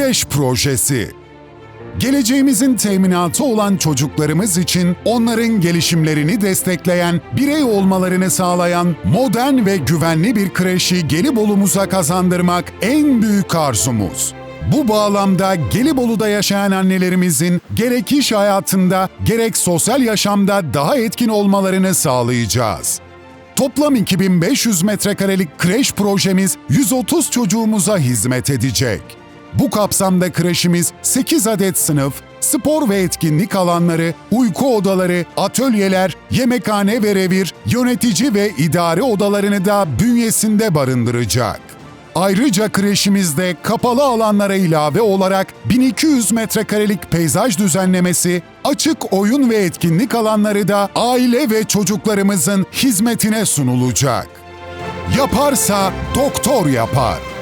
Kreş Projesi Geleceğimizin teminatı olan çocuklarımız için onların gelişimlerini destekleyen, birey olmalarını sağlayan modern ve güvenli bir kreşi Gelibolu'muza kazandırmak en büyük arzumuz. Bu bağlamda Gelibolu'da yaşayan annelerimizin gerek iş hayatında gerek sosyal yaşamda daha etkin olmalarını sağlayacağız. Toplam 2500 metrekarelik kreş projemiz 130 çocuğumuza hizmet edecek. Bu kapsamda kreşimiz 8 adet sınıf, spor ve etkinlik alanları, uyku odaları, atölyeler, yemekhane ve revir, yönetici ve idare odalarını da bünyesinde barındıracak. Ayrıca kreşimizde kapalı alanlara ilave olarak 1200 metrekarelik peyzaj düzenlemesi, açık oyun ve etkinlik alanları da aile ve çocuklarımızın hizmetine sunulacak. Yaparsa doktor yapar.